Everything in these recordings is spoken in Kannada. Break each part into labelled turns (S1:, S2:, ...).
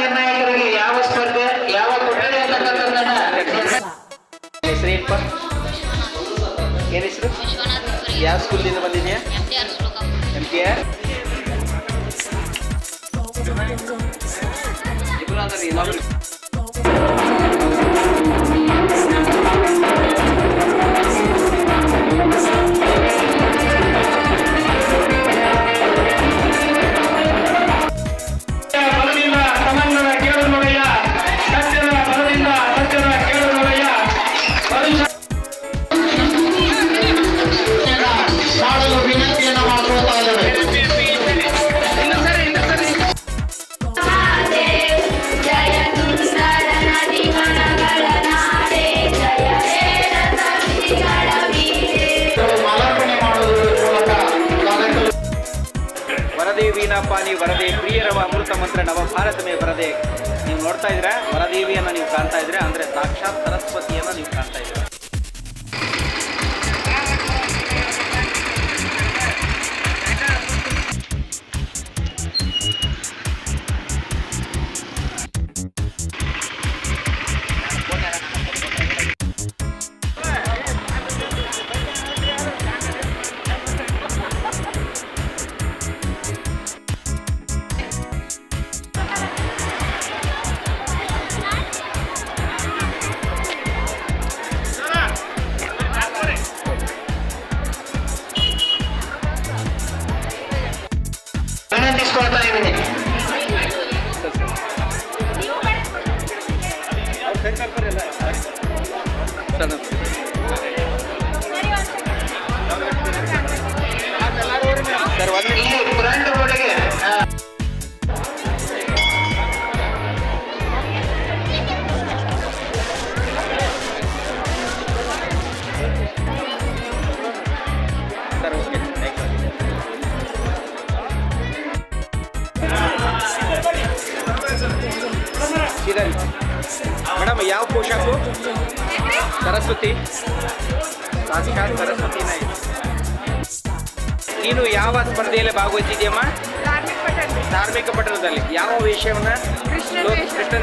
S1: ನಿರ್ಣಾಯಕರಿಗೆ ಯಾವ ಸ್ಪರ್ಧೆ, ಯಾವ ಕೊಠಡಿ ಅಂತಕ್ಕಂಥದ್ದನ್ನ
S2: ಹೆಸರೇನಪ್ಪ ಏನ್ ಹೆಸರು? ಯಾವ ಸ್ಕೂಲಿಂದ ಬಂದಿದ್ಯಾ?
S3: ಎಂ ಟಿ ಆರ್ ಶ್ಲೋಕಂ
S2: ಎಂ ವರದಿ ವರದೇ ಪ್ರಿಯರವ ಅಮೃತ ಮಂತ್ರ ನವ ಭಾರತಮೇ ವರದೆ ನೀವು ನೋಡ್ತಾ ಇದ್ರೆ ವರದೇವಿಯನ್ನು ನೀವು ಕಾಣ್ತಾ ಇದ್ರೆ ಅಂದರೆ ಸಾಕ್ಷಾತ್ ಸರಸ್ವತಿಯನ್ನು ನೀವು ಕಾಣ್ತಾ ಇದ್ರೆ ಶ್ರೀಧರ್ ಮೇಡಮ್ ಯಾವ ಪೋಷಾಕು ಸರಸ್ವತಿ. ಸರಸ್ವತಿನ. ನೀನು ಯಾವ ಸ್ಪರ್ಧೆಯಲ್ಲಿ ಭಾಗವಹಿಸಿದ್ಯಮ್ಮ ಧಾರ್ಮಿಕ ಪಟ್ಟಣದಲ್ಲಿ. ಯಾವ ವಿಷಯವನ್ನ? ಲೋಕ- ಕೃಷ್ಣನ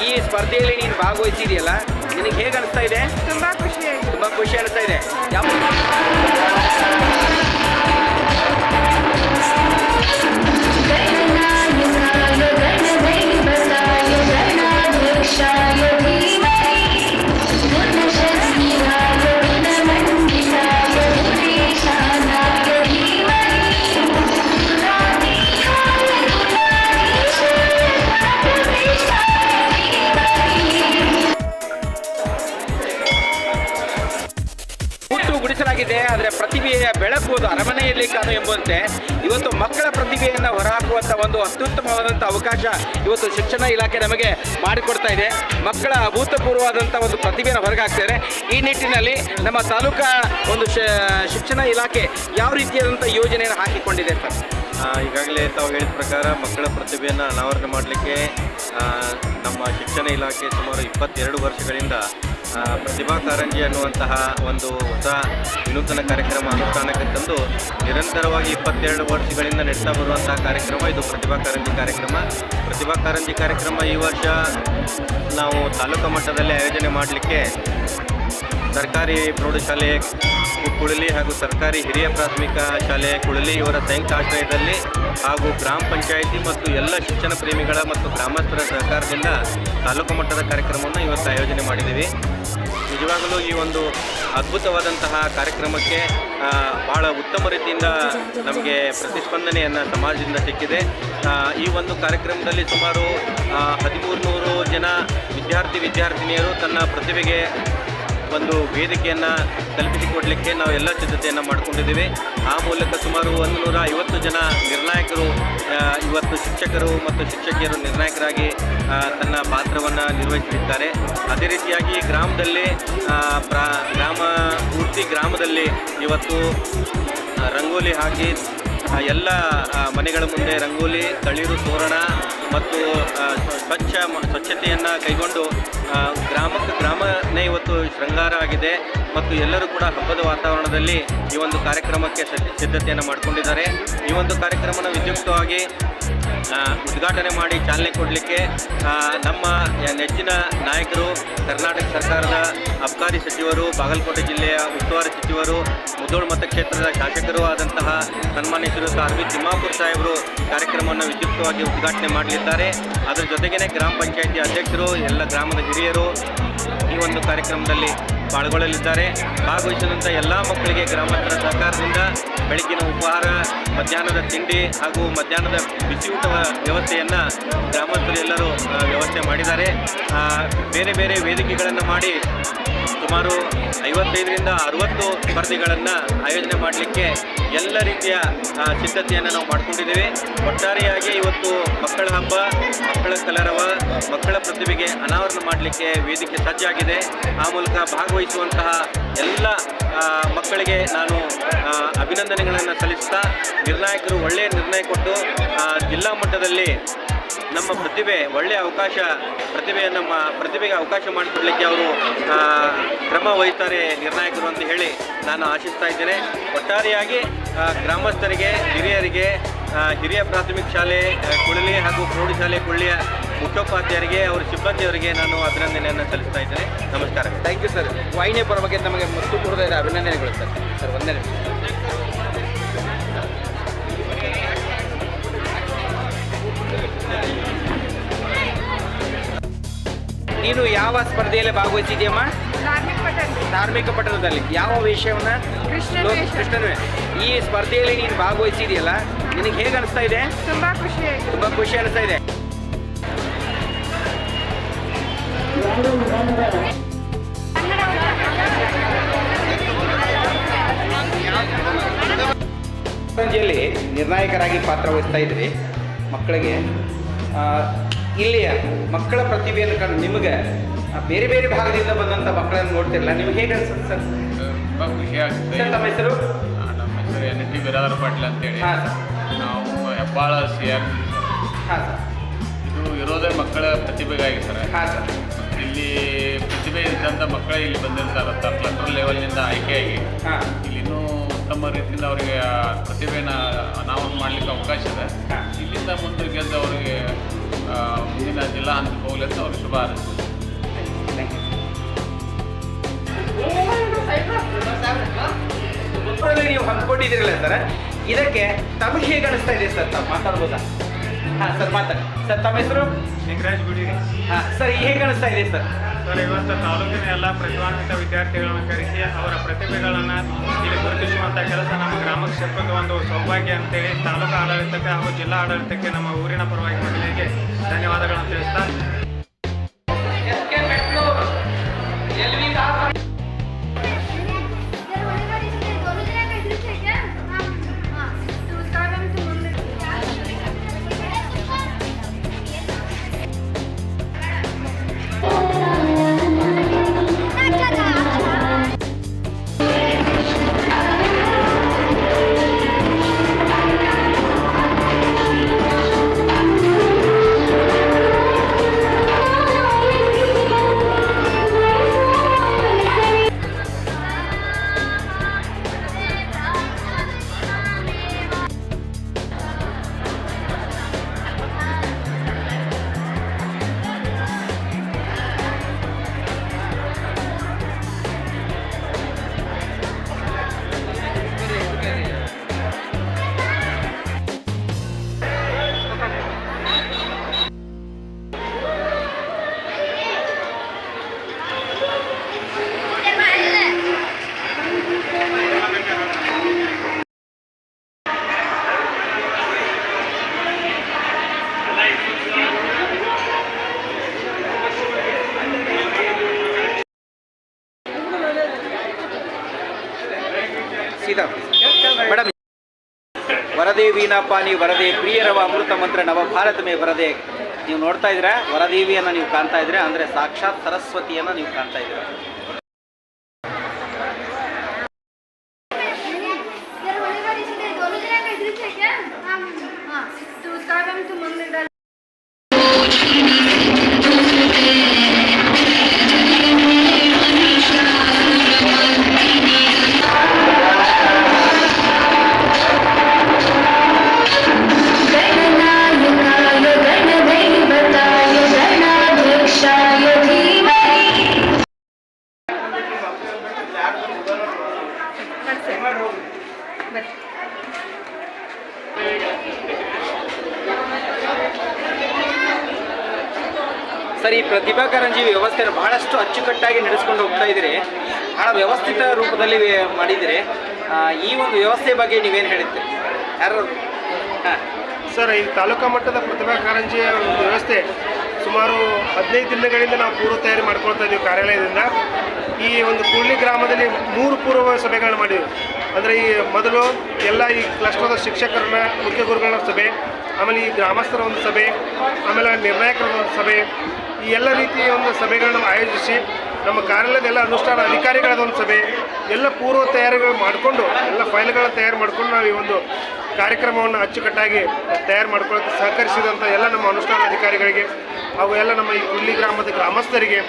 S2: ಈ ಸ್ಪರ್ಧೆಯಲ್ಲಿ ನೀನು ಭಾಗವಹಿಸಿದೆಯಲ್ಲ ನಿನಗೆ ಹೇಗೆ ಅನಿಸ್ತಾ ಇದೆ?
S4: ತುಂಬಾ ಖುಷಿ
S2: ತುಂಬಾ ಖುಷಿ ಅನಿಸ್ತಾ ಇದೆ. ಯಾವ ಬೆಳಕುವುದು ಅರಮನೆಯಲ್ಲಿ ಕಾಣು ಎಂಬಂತೆ. ಇವತ್ತು ಮಕ್ಕಳ ಪ್ರತಿಭೆಯನ್ನು ಹೊರಹಾಕುವಂಥ ಒಂದು ಅತ್ಯುತ್ತಮವಾದಂಥ ಅವಕಾಶ ಇವತ್ತು ಶಿಕ್ಷಣ ಇಲಾಖೆ ನಮಗೆ ಮಾಡಿಕೊಡ್ತಾ ಇದೆ. ಮಕ್ಕಳ ಅಭೂತಪೂರ್ವವಾದಂಥ ಒಂದು ಪ್ರತಿಭೆಯನ್ನು ಹೊರಗೆ ಈ ನಿಟ್ಟಿನಲ್ಲಿ ನಮ್ಮ ತಾಲೂಕಾ ಒಂದು ಶಿಕ್ಷಣ ಇಲಾಖೆ ಯಾವ ರೀತಿಯಾದಂಥ ಯೋಜನೆಯನ್ನು ಹಾಕಿಕೊಂಡಿದೆ ಸರ್?
S5: ಈಗಾಗಲೇ ತಾವು ಹೇಳಿದ ಪ್ರಕಾರ ಮಕ್ಕಳ ಪ್ರತಿಭೆಯನ್ನು ಅನಾವರಣ ಮಾಡಲಿಕ್ಕೆ ನಮ್ಮ ಶಿಕ್ಷಣ ಇಲಾಖೆ ಸುಮಾರು ಇಪ್ಪತ್ತೆರಡು ವರ್ಷಗಳಿಂದ ಪ್ರತಿಭಾ ಕಾರಂಜಿ ಅನ್ನುವಂತಹ ಒಂದು ಹೊಸ ವಿನೂತನ ಕಾರ್ಯಕ್ರಮ ಅನುಷ್ಠಾನಕ್ಕೆ ತಂದು ನಿರಂತರವಾಗಿ ಇಪ್ಪತ್ತೆರಡು ವರ್ಷಗಳಿಂದ ನಡೆಸ್ತಾ ಬರುವಂತಹ ಕಾರ್ಯಕ್ರಮ ಇದು. ಪ್ರತಿಭಾ ಕಾರಂಜಿ ಕಾರ್ಯಕ್ರಮ. ಪ್ರತಿಭಾ ಕಾರಂಜಿ ಕಾರ್ಯಕ್ರಮ ಈ ವರ್ಷ ನಾವು ತಾಲೂಕು ಮಟ್ಟದಲ್ಲಿ ಆಯೋಜನೆ ಮಾಡಲಿಕ್ಕೆ ಸರ್ಕಾರಿ ಪ್ರೌಢಶಾಲೆ ಕುಳಲಿ ಹಾಗೂ ಸರ್ಕಾರಿ ಹಿರಿಯ ಪ್ರಾಥಮಿಕ ಶಾಲೆ ಕುಳಲಿ ಇವರ ಸಂಯುಕ್ತ ಆಶ್ರಯದಲ್ಲಿ ಹಾಗೂ ಗ್ರಾಮ ಪಂಚಾಯಿತಿ ಮತ್ತು ಎಲ್ಲ ಶಿಕ್ಷಣ ಪ್ರೇಮಿಗಳ ಮತ್ತು ಗ್ರಾಮಸ್ಥರ ಸಹಕಾರದಿಂದ ತಾಲೂಕು ಮಟ್ಟದ ಕಾರ್ಯಕ್ರಮವನ್ನು ಇವತ್ತು ಆಯೋಜನೆ ಮಾಡಿದ್ದೀವಿ. ನಿಜವಾಗಲೂ ಈ ಒಂದು ಅದ್ಭುತವಾದಂತಹ ಕಾರ್ಯಕ್ರಮಕ್ಕೆ ಭಾಳ ಉತ್ತಮ ರೀತಿಯಿಂದ ನಮಗೆ ಪ್ರತಿಸ್ಪಂದನೆಯನ್ನು ಸಮಾಜದಿಂದ ಸಿಕ್ಕಿದೆ. ಈ ಒಂದು ಕಾರ್ಯಕ್ರಮದಲ್ಲಿ ಸುಮಾರು ಹದಿಮೂರು ನೂರು ಜನ ವಿದ್ಯಾರ್ಥಿ, ವಿದ್ಯಾರ್ಥಿನಿಯರು ತನ್ನ ಪ್ರತಿಭೆಗೆ ಒಂದು ವೇದಿಕೆಯನ್ನು ತಲುಪಿಸಿಕೊಡಲಿಕ್ಕೆ ನಾವು ಎಲ್ಲ ಸಿದ್ಧತೆಯನ್ನು ಮಾಡ್ಕೊಂಡಿದ್ದೀವಿ. ಆ ಮೂಲಕ ಸುಮಾರು ಒಂದು ನೂರ ಐವತ್ತು ಜನ ನಿರ್ಣಾಯಕರು ಇವತ್ತು ಶಿಕ್ಷಕರು ಮತ್ತು ಶಿಕ್ಷಕಿಯರು ನಿರ್ಣಾಯಕರಾಗಿ ತನ್ನ ಪಾತ್ರವನ್ನು ನಿರ್ವಹಿಸಲಿದ್ದಾರೆ. ಅದೇ ರೀತಿಯಾಗಿ ಗ್ರಾಮದಲ್ಲಿ ಪ್ರಾ, ಗ್ರಾಮ, ಪೂರ್ತಿ ಗ್ರಾಮದಲ್ಲಿ ಇವತ್ತು ರಂಗೋಲಿ ಹಾಕಿ ಎಲ್ಲ ಮನೆಗಳ ಮುಂದೆ ರಂಗೋಲಿ, ತಳಿರು, ತೋರಣ ಮತ್ತು ಸ್ವಚ್ಛ ಸ್ವಚ್ಛತೆಯನ್ನು ಕೈಗೊಂಡು ಗ್ರಾಮಕ್ಕೆ, ಗ್ರಾಮನೇ ಇವತ್ತು ಶೃಂಗಾರ ಆಗಿದೆ ಮತ್ತು ಎಲ್ಲರೂ ಕೂಡ ಹಬ್ಬದ ವಾತಾವರಣದಲ್ಲಿ ಈ ಒಂದು ಕಾರ್ಯಕ್ರಮಕ್ಕೆ ಸಿದ್ಧತೆಯನ್ನು ಮಾಡಿಕೊಂಡಿದ್ದಾರೆ. ಈ ಒಂದು ಕಾರ್ಯಕ್ರಮನ ವಿದ್ಯುಕ್ತವಾಗಿ ಉದ್ಘಾಟನೆ ಮಾಡಿ ಚಾಲನೆ ಕೊಡಲಿಕ್ಕೆ ನಮ್ಮ ನೆಚ್ಚಿನ ನಾಯಕರು, ಕರ್ನಾಟಕ ಸರ್ಕಾರದ ಅಬಕಾರಿ ಸಚಿವರು, ಬಾಗಲಕೋಟೆ ಜಿಲ್ಲೆಯ ಉಸ್ತುವಾರಿ ಸಚಿವರು, ಮುದ್ದೋಳು ಮತಕ್ಷೇತ್ರದ ಶಾಸಕರು ಆದಂತಹ ಸನ್ಮಾನ್ಯ ಶ್ರೀಯುತ ತಿಮ್ಮಾಪುರ್ ಸಾಹೇಬರು ಕಾರ್ಯಕ್ರಮವನ್ನು ವಿದ್ಯುಕ್ತವಾಗಿ ಉದ್ಘಾಟನೆ ಮಾಡಲಿದ್ದಾರೆ. ಅದರ ಜೊತೆಗೇನೆ ಗ್ರಾಮ ಪಂಚಾಯಿತಿ ಅಧ್ಯಕ್ಷರು, ಎಲ್ಲ ಗ್ರಾಮದ ಹಿರಿಯರು ಈ ಒಂದು ಕಾರ್ಯಕ್ರಮದಲ್ಲಿ ಪಾಲ್ಗೊಳ್ಳಲಿದ್ದಾರೆ. ಭಾಗವಹಿಸಿದಂಥ ಎಲ್ಲ ಮಕ್ಕಳಿಗೆ ಗ್ರಾಮಾಂತರ ಸರ್ಕಾರದಿಂದ ಬೆಳಗಿನ ಉಪಹಾರ, ಮಧ್ಯಾಹ್ನದ ತಿಂಡಿ ಹಾಗೂ ಮಧ್ಯಾಹ್ನದ ಬಿಸಿಯೂಟ ವ್ಯವಸ್ಥೆಯನ್ನು ಗ್ರಾಮಸ್ಥರು ಎಲ್ಲರೂ ವ್ಯವಸ್ಥೆ ಮಾಡಿದ್ದಾರೆ. ಬೇರೆ ಬೇರೆ ವೇದಿಕೆಗಳನ್ನು ಮಾಡಿ ಸುಮಾರು ಐವತ್ತೈದರಿಂದ ಅರುವತ್ತು ಸ್ಪರ್ಧೆಗಳನ್ನು ಆಯೋಜನೆ ಮಾಡಲಿಕ್ಕೆ ಎಲ್ಲ ರೀತಿಯ ಸಿದ್ಧತೆಯನ್ನು ನಾವು ಮಾಡಿಕೊಂಡಿದ್ದೇವೆ. ಒಟ್ಟಾರೆಯಾಗಿ ಇವತ್ತು ಮಕ್ಕಳ ಹಬ್ಬ, ಮಕ್ಕಳ ಕಲರವ, ಮಕ್ಕಳ ಪ್ರತಿಭೆಗೆ ಅನಾವರಣ ಮಾಡಲಿಕ್ಕೆ ವೇದಿಕೆ ಸಜ್ಜಾಗಿದೆ. ಆ ಮೂಲಕ ಭಾಗವಹಿಸುವಂತಹ ಎಲ್ಲ ಮಕ್ಕಳಿಗೆ ನಾನು ಅಭಿನಂದನೆಗಳನ್ನು ಸಲ್ಲಿಸ್ತಾ ನಿರ್ಣಾಯಕರು ಒಳ್ಳೆಯ ನಿರ್ಣಯ ಕೊಟ್ಟು ಜಿಲ್ಲಾ ಮಟ್ಟದಲ್ಲಿ ನಮ್ಮ ಪ್ರತಿಭೆ ಒಳ್ಳೆಯ ಅವಕಾಶ ಪ್ರತಿಭೆಯನ್ನು ನಮ್ಮ ಪ್ರತಿಭೆಗೆ ಅವಕಾಶ ಮಾಡಿಕೊಡ್ಲಿಕ್ಕೆ ಅವರು ಕ್ರಮ ವಹಿಸ್ತಾರೆ ನಿರ್ಣಾಯಕರು ಅಂತ ಹೇಳಿ ನಾನು ಆಶಿಸ್ತಾ ಇದ್ದೇನೆ. ಒಟ್ಟಾರೆಯಾಗಿ ಗ್ರಾಮಸ್ಥರಿಗೆ, ಹಿರಿಯರಿಗೆ ಹಿರಿಯ ಪ್ರಾಥಮಿಕ ಶಾಲೆ ಕುಳಲಿ ಹಾಗೂ ಪ್ರೌಢಶಾಲೆ ಕುಳ್ಳಿಯ ಮುಖ್ಯೋಪಾಧ್ಯಾಯರಿಗೆ, ಅವರ ಸಿಬ್ಬಂದಿಯವರಿಗೆ ನಾನು ಅಭಿನಂದನೆಯನ್ನು ಸಲ್ಲಿಸ್ತಾ ಇದ್ದೇನೆ. ನಮಸ್ಕಾರ.
S2: Thank you sir. ವಾಹಿನಿಯ ಪರವಾಗಿ ನಮಗೆ ಮತ್ತು ಹೃದಯದ ಅಭಿನಂದನೆಗಳು ಸರ್. ಸರ್, ಒಂದೇ ನೀನು ಯಾವ ಸ್ಪರ್ಧೆಯಲ್ಲಿ ಭಾಗವಹಿಸಿದ್ಯಮ್ಮ?
S3: ಧಾರ್ಮಿಕ
S2: ಪಟ್ಟಣದಲ್ಲಿ. ಯಾವ ವಿಷಯವನ್ನ ಕೃಷ್ಣನ್ವೇ. ಈ ಸ್ಪರ್ಧೆಯಲ್ಲಿ ನೀನು ಭಾಗವಹಿಸಿದೆಯಲ್ಲ ನಿನಗೆ ಹೇಗೆ ಅನಿಸ್ತಾ ಇದೆ?
S3: ತುಂಬಾ ಖುಷಿ ಆಯ್ತು.
S2: ತುಂಬಾ ಖುಷಿ ಅನಿಸ್ತಾ ಇದೆ. ನಿರ್ಣಾಯಕರಾಗಿ ಪಾತ್ರ ವಹಿಸ್ತಾ ಇದ್ರಿ. ಮಕ್ಕಳಿಗೆ ಆ, ಇಲ್ಲಿಯ ಮಕ್ಕಳ ಪ್ರತಿಭೆಯನ್ನು ಕಂಡು ನಿಮಗೆ ಬೇರೆ ಬೇರೆ ಭಾಗದಿಂದ ಬಂದಂಥ ಮಕ್ಕಳನ್ನು ನೋಡ್ತಿರಲ್ಲ ನಿಮ್ಗೆ ಹೇಗೆ ಅನ್ಸುತ್ತೆ ಸರ್?
S4: ತುಂಬ ಖುಷಿ ಆಗ್ತದೆ
S2: ಸರ್ ತಮ್ಮ ಹೆಸರು?
S4: ನಮ್ಮ ಹೆಸರು ಎನ್ ಟಿ ಬಿರಾದರ್ ಪಾಟೀಲ್ ಅಂತೇಳಿ.
S2: ಹಾಂ ಸರ್.
S4: ನಾವು ಹೆಬ್ಬಾಳ ಸಿ ಆರ್
S2: ಹಾಂ ಸರ್.
S4: ಇದು ಇರೋದೇ ಮಕ್ಕಳ ಪ್ರತಿಭೆಗಾಗಿ ಸರ್.
S2: ಹಾಂ ಸರ್.
S4: ಇಲ್ಲಿ ಪ್ರತಿಭೆ ಇದ್ದಂಥ ಮಕ್ಕಳೇ ಇಲ್ಲಿ ಬಂದಿರ್ತಾರೆ. ಕ್ಲಸ್ಟರ್ ಲೆವೆಲ್ನಿಂದ ಆಯ್ಕೆಯಾಗಿ. ಇಲ್ಲಿ ಇನ್ನೂ ಉತ್ತಮ ರೀತಿಯಿಂದ ಅವರಿಗೆ ಪ್ರತಿಭೆನ ಅನಾವರಣ ಮಾಡಲಿಕ್ಕೆ ಅವಕಾಶ ಇದೆ. ಇಲ್ಲಿಂದ ಮುಂದೆ ಗೆದ್ದು ಅವರಿಗೆ ಮುಂದಿನ ಜಿಲ್ಲಾ ಹಂತಕ್ಕೆ ಹೋಗಲಿ ಅಂತ ಅವ್ರಿಗೆ ಶುಭ ಹಾರೈಸ್ತೀನಿ
S2: ಥ್ಯಾಂಕ್ ಯು ಒಬ್ಬರಲ್ಲಿ ನೀವು ಹಮ್ಮಿಕೊಂಡಿದ್ದೀರಲ್ಲ ಸರ್ ಇದಕ್ಕೆ ತಮಗೆ ಹೇಗೆ ಅನಿಸ್ತಾ ಇದೆ ಸರ್? ತಾವು ಮಾತಾಡ್ಬೋದಾ? ಹಾಂ ಸರ್ ಮಾತಾಡಿ. ಸರ್ ತಮ್ಮ ಹೆಸರು?
S6: ಲಿಂಗರಾಜ್ ಗುಡಿ
S2: ಹಾಂ ಸರ್ ಹೇಗೆ ಅನಿಸ್ತಾ ಇದೆ ಸರ್?
S6: ಸರ್ ಇವತ್ತು ತಾಲೂಕಿನ ಎಲ್ಲ ಪ್ರತಿಭಾನ್ವಿತ ವಿದ್ಯಾರ್ಥಿಗಳನ್ನು ಕರೆಸಿ ಅವರ ಪ್ರತಿಭೆಗಳನ್ನು ಇಲ್ಲಿ ಗುರುತಿಸುವಂಥ ಕೆಲಸ ನಮ್ಮ ಗ್ರಾಮಕ್ಕೆ ಕ್ಷೇತ್ರಕ್ಕೆ ಒಂದು ಸೌಭಾಗ್ಯ ಅಂತೇಳಿ ತಾಲೂಕು ಆಡಳಿತಕ್ಕೆ ಹಾಗೂ ಜಿಲ್ಲಾ ಆಡಳಿತಕ್ಕೆ ನಮ್ಮ ಊರಿನ ಪರವಾಗಿ ಮಹಿಳೆಗೆ ಧನ್ಯವಾದಗಳನ್ನು ತಿಳಿಸ್ತಾ
S2: ವರದೇ ನೀವು ವರದೇ ಪ್ರಿಯರವ ಅಮೃತ ಮಂತ್ರ ನವ ಭಾರತ ಮೇ ವರದೆ. ನೀವು ನೋಡ್ತಾ ಇದ್ದೀರಾ? ವರದೇವಿಯನ್ನು ನೀವು ಕಾಣ್ತಾ ಇದ್ದೀರಾ? ಅಂದರೆ ಸಾಕ್ಷಾತ್ ಸರಸ್ವತಿಯನ್ನು ನೀವು ಕಾಣ್ತಾ ಇದ್ದೀರಾ. ವ್ಯವಸ್ಥೆನ ಬಹಳಷ್ಟು ಅಚ್ಚುಕಟ್ಟಾಗಿ ನಡೆಸ್ಕೊಂಡು ಹೋಗ್ತಾ ಇದ್ದೀರಿ. ಬಹಳ ವ್ಯವಸ್ಥಿತ ರೂಪದಲ್ಲಿ ಮಾಡಿದಿರಿ ಈ ಒಂದು ವ್ಯವಸ್ಥೆ ಬಗ್ಗೆ ನೀವೇನು ಹೇಳಿದ್ರಿ ಯಾರು ಹಾಂ.
S7: ಸರ್, ಈ ತಾಲೂಕಾ ಮಟ್ಟದ ಪ್ರತಿಭಾ ಕಾರಂಜಿಯ ಒಂದು ವ್ಯವಸ್ಥೆ ಸುಮಾರು ಹದಿನೈದು ದಿನಗಳಿಂದ ನಾವು ಪೂರ್ವ ತಯಾರಿ ಮಾಡ್ಕೊಳ್ತಾ ಇದ್ದೀವಿ ಕಾರ್ಯಾಲಯದಿಂದ. ಈ ಒಂದು ಕೂಡ್ಲಿ ಗ್ರಾಮದಲ್ಲಿ ಮೂರು ಪೂರ್ವ ಸಭೆಗಳನ್ನು ಮಾಡಿದ್ವಿ. ಅಂದರೆ ಈ ಮೊದಲು ಎಲ್ಲ ಈ ಕ್ಲಸ್ಟರ್ದ ಶಿಕ್ಷಕರನ್ನ, ಮುಖ್ಯ ಗುರುಗಳ ಸಭೆ, ಆಮೇಲೆ ಈ ಗ್ರಾಮಸ್ಥರ ಒಂದು ಸಭೆ, ಆಮೇಲೆ ನಿರ್ಣಾಯಕರ ಒಂದು ಸಭೆ ಈ ಎಲ್ಲ ರೀತಿಯ ಒಂದು ಸಭೆಗಳನ್ನು ಆಯೋಜಿಸಿ ನಮ್ಮ ಕಾರ್ಯಾಲಯದ ಎಲ್ಲ ಅನುಷ್ಠಾನ ಅಧಿಕಾರಿಗಳ ಒಂದು ಸಭೆ, ಎಲ್ಲ ಪೂರ್ವ ತಯಾರಿಗಳು ಮಾಡಿಕೊಂಡು, ಎಲ್ಲ ಫೈಲ್ಗಳನ್ನ ತಯಾರು ಮಾಡಿಕೊಂಡು ನಾವು ಈ ಒಂದು ಕಾರ್ಯಕ್ರಮವನ್ನು ಅಚ್ಚುಕಟ್ಟಾಗಿ ತಯಾರು ಮಾಡ್ಕೊಳ್ಳೋಕ್ಕೆ ಸಹಕರಿಸಿದಂಥ ಎಲ್ಲ ನಮ್ಮ ಅನುಷ್ಠಾನ ಅಧಿಕಾರಿಗಳಿಗೆ ಹಾಗೂ ಎಲ್ಲ ನಮ್ಮ ಈ ಕುಳ್ಳಿ ಗ್ರಾಮದ ಗ್ರಾಮಸ್ಥರಿಗೆ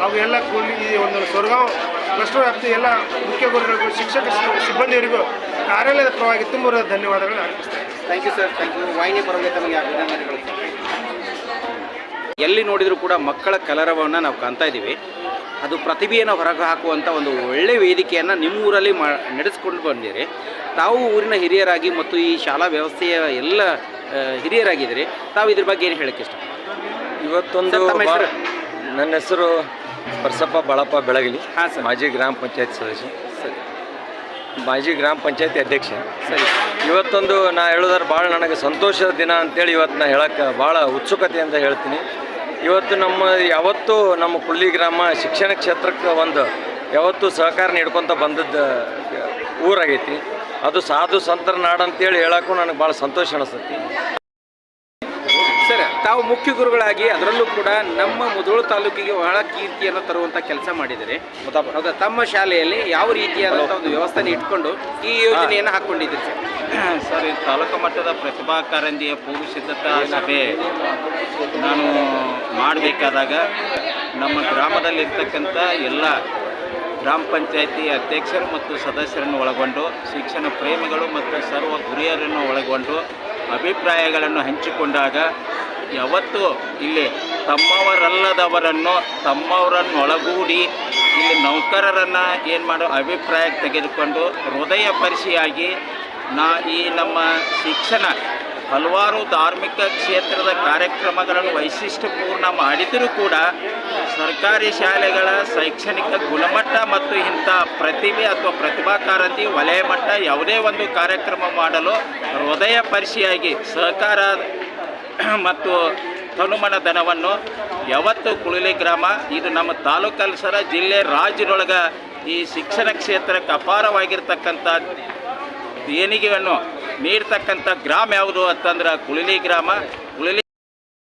S7: ಹಾಗೂ ಎಲ್ಲ ಕುಳ್ಳಿ ಈ ಒಂದು ಸೊರಗಾಂವ್ ಕ್ಲಸ್ಟರ್ ವ್ಯಾಪ್ತಿ ಎಲ್ಲ ಮುಖ್ಯ ಗುರುಗಳಿಗೂ, ಶಿಕ್ಷಕ ಸಿಬ್ಬಂದಿಯವರಿಗೂ ಕಾರ್ಯಾಲಯದ ಪರವಾಗಿ ತುಂಬ ಧನ್ಯವಾದಗಳನ್ನು ಅರ್ಪಿಸ್ತೇನೆ
S2: thank you sir thank you ವಾಹಿನಿ ಪರವಾಗಿ ತಮಗೆ ಅಭಿನಂದನೆಗಳು. ಎಲ್ಲಿ ನೋಡಿದರೂ ಕೂಡ ಮಕ್ಕಳ ಕಲರವವನ್ನು ನಾವು ಕಾಣ್ತಾ ಇದ್ದೀವಿ. ಅದು ಪ್ರತಿಭೆಯನ್ನು ಹೊರಗೆ ಹಾಕುವಂಥ ಒಂದು ಒಳ್ಳೆಯ ವೇದಿಕೆಯನ್ನು ನಿಮ್ಮೂರಲ್ಲಿ ಮಾ ನಡೆಸ್ಕೊಂಡು ಬಂದಿರಿ. ತಾವು ಊರಿನ ಹಿರಿಯರಾಗಿ ಮತ್ತು ಈ ಶಾಲಾ ವ್ಯವಸ್ಥೆಯ ಎಲ್ಲ ಹಿರಿಯರಾಗಿದ್ದೀರಿ. ತಾವು ಇದ್ರ ಬಗ್ಗೆ ಏನು ಹೇಳಕ್ಕೆ ಇಷ್ಟ?
S8: ಇವತ್ತೊಂದು? ನನ್ನ ಹೆಸರು ಪರ್ಸಪ್ಪ ಬಾಳಪ್ಪ ಬೆಳಗಲಿ.
S2: ಹಾಂ ಸರ್.
S8: ಮಾಜಿ ಗ್ರಾಮ ಪಂಚಾಯತ್ ಸದಸ್ಯ.
S2: ಸರಿ.
S8: ಮಾಜಿ ಗ್ರಾಮ ಪಂಚಾಯತಿ ಅಧ್ಯಕ್ಷ.
S2: ಸರಿ.
S8: ಇವತ್ತೊಂದು ನಾ ಹೇಳೋದಾದ್ರೆ ಭಾಳ ನನಗೆ ಸಂತೋಷದ ದಿನ ಅಂತೇಳಿ ಇವತ್ತು ನಾ ಹೇಳಕ್ಕೆ ಭಾಳ ಅಂತ ಹೇಳ್ತೀನಿ. ಇವತ್ತು ನಮ್ಮ ಯಾವತ್ತೂ ನಮ್ಮ ಕುಳ್ಳಿ ಗ್ರಾಮ ಶಿಕ್ಷಣ ಕ್ಷೇತ್ರಕ್ಕೆ ಒಂದು ಯಾವತ್ತೂ ಸಹಕಾರ ನೀಡ್ಕೊತ ಬಂದದ್ದು ಊರಾಗೈತಿ. ಅದು ಸಾಧು ಸಂತರ ನಾಡು ಅಂತೇಳಿ ಹೇಳಕ್ಕೂ ನನಗೆ ಭಾಳ ಸಂತೋಷ ಅನಿಸ್ತೈತಿ.
S2: ತಾವು ಮುಖ್ಯ ಗುರುಗಳಾಗಿ ಅದರಲ್ಲೂ ಕೂಡ ನಮ್ಮ ಮುಧೋಳ ತಾಲೂಕಿಗೆ ಬಹಳ ಕೀರ್ತಿಯನ್ನು ತರುವಂಥ ಕೆಲಸ ಮಾಡಿದರೆ ಹೌದಾ? ತಮ್ಮ ಶಾಲೆಯಲ್ಲಿ ಯಾವ ರೀತಿಯಾದಂಥ ಒಂದು ವ್ಯವಸ್ಥೆನ ಇಟ್ಕೊಂಡು ಈ ಯೋಜನೆಯನ್ನು ಹಾಕ್ಕೊಂಡಿದ್ದೀರಿ ಸರ್?
S4: ಸರ್ ಈ ತಾಲೂಕು ಮಟ್ಟದ ಪ್ರತಿಭಾ ಕಾರಂಜಿಯ ಪೂರ್ವ ಸಿದ್ಧತಾ ಸಭೆ ನಾನು ಮಾಡಬೇಕಾದಾಗ ನಮ್ಮ ಗ್ರಾಮದಲ್ಲಿರ್ತಕ್ಕಂಥ ಎಲ್ಲ ಗ್ರಾಮ ಪಂಚಾಯತಿ ಅಧ್ಯಕ್ಷರು ಮತ್ತು ಸದಸ್ಯರನ್ನು ಒಳಗೊಂಡು ಶಿಕ್ಷಣ ಪ್ರೇಮಿಗಳು ಮತ್ತು ಸರ್ವ ಗುರಿಯರನ್ನು ಒಳಗೊಂಡು ಅಭಿಪ್ರಾಯಗಳನ್ನು ಹಂಚಿಕೊಂಡಾಗ ಯಾವತ್ತು ಇಲ್ಲಿ ತಮ್ಮವರಲ್ಲದವರನ್ನು ತಮ್ಮವರನ್ನು ಒಳಗೂಡಿ ಇಲ್ಲಿ ನೌಕರರನ್ನು ಏನು ಮಾಡೋ ಅಭಿಪ್ರಾಯ ತೆಗೆದುಕೊಂಡು ಹೃದಯ ಪರಿಶಿಯಾಗಿ ನಾ ಈ ನಮ್ಮ ಶಿಕ್ಷಣ ಹಲವಾರು ಧಾರ್ಮಿಕ ಕ್ಷೇತ್ರದ ಕಾರ್ಯಕ್ರಮಗಳನ್ನು ವೈಶಿಷ್ಟ್ಯಪೂರ್ಣ ಮಾಡಿದರೂ ಕೂಡ ಸರ್ಕಾರಿ ಶಾಲೆಗಳ ಶೈಕ್ಷಣಿಕ ಗುಣಮಟ್ಟ ಮತ್ತು ಇಂಥ ಪ್ರತಿಭೆ ಅಥವಾ ಪ್ರತಿಭಾ ಕಾರಂತಿ ವಲಯ ಮಟ್ಟ ಯಾವುದೇ ಒಂದು ಕಾರ್ಯಕ್ರಮ ಮಾಡಲು ಹೃದಯ ಪರಿಶಿಯಾಗಿ ಸಹಕಾರ ಮತ್ತು ಹನುಮನ ದನವನ್ನು ಯಾವತ್ತು ಕುಳಿಲಿ ಗ್ರಾಮ, ಇದು ನಮ್ಮ ತಾಲೂಕಲ್ಲಿ ಸರ ಜಿಲ್ಲೆ ರಾಜ್ಯದೊಳಗೆ ಈ ಶಿಕ್ಷಣ ಕ್ಷೇತ್ರಕ್ಕೆ ಅಪಾರವಾಗಿರ್ತಕ್ಕಂಥ ದೇಣಿಗೆಯನ್ನು ನೀಡ್ತಕ್ಕಂಥ ಗ್ರಾಮ ಯಾವುದು ಅಂತಂದ್ರೆ ಕುಳಿಲಿ ಗ್ರಾಮ. ಕುಳಿಲಿ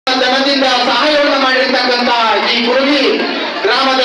S9: ಜನದಿಂದ ಸಹಾಯವನ್ನು ಮಾಡಿರ್ತಕ್ಕಂಥ ಈ ಕುಳಲಿ ಗ್ರಾಮದ